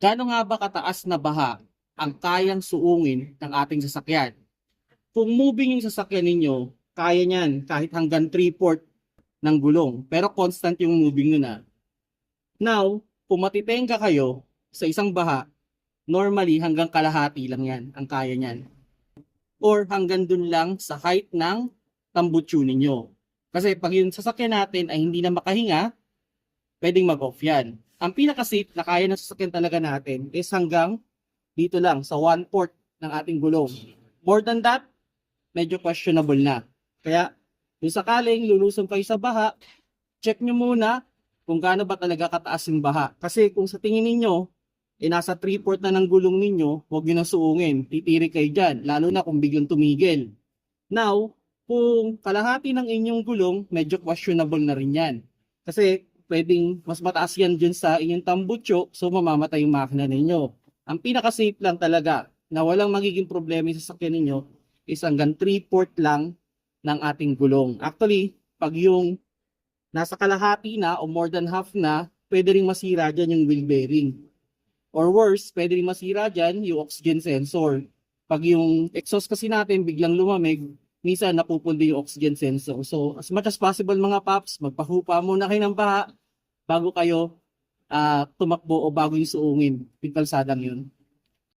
Gaano nga ba kataas na baha ang kayang suungin ng ating sasakyan? Kung moving yung sasakyan ninyo, kaya niyan kahit hanggang 3-4 ng gulong. Pero constant yung moving nun ah. Now, kung matitenga kayo sa isang baha, normally hanggang kalahati lang yan ang kaya niyan. Or hanggang dun lang sa height ng tambutso ninyo. Kasi pag yung sasakyan natin ay hindi na makahinga, pwedeng mag-off yan. Ang pinaka-safe na kaya ng sasakyan talaga natin is hanggang dito lang sa one-fourth ng ating gulong. More than that, medyo questionable na. Kaya, kung sakaling lulusong kayo sa baha, check nyo muna kung gaano ba talaga kataas yung baha. Kasi kung sa tingin ninyo, eh nasa 3-4 na ng gulong ninyo, huwag nyo na suungin. Titiri kayo dyan, lalo na kung biglang tumigil. Now, kung kalahati ng inyong gulong, medyo questionable na rin yan. Kasi pwedeng mas mataas yan dyan sa inyong tambutso, so mamamatay yung makina ninyo. Ang pinaka-safe lang talaga na walang magiging problema sa sasakyan ninyo is hanggang 3-4 lang ng ating gulong. Actually, pag yung nasa kalahati na o more than half na, pwede rin masira dyan yung wheel bearing. Or worse, pwede rin masira dyan yung oxygen sensor. Pag yung exhaust kasi natin biglang lumamig, minsan napupundi yung oxygen sensor. So, as much as possible mga paps, magpahupa muna kayo ng baha bago kayo ah, tumakbo o bago yung suungin yung kalsadang yun.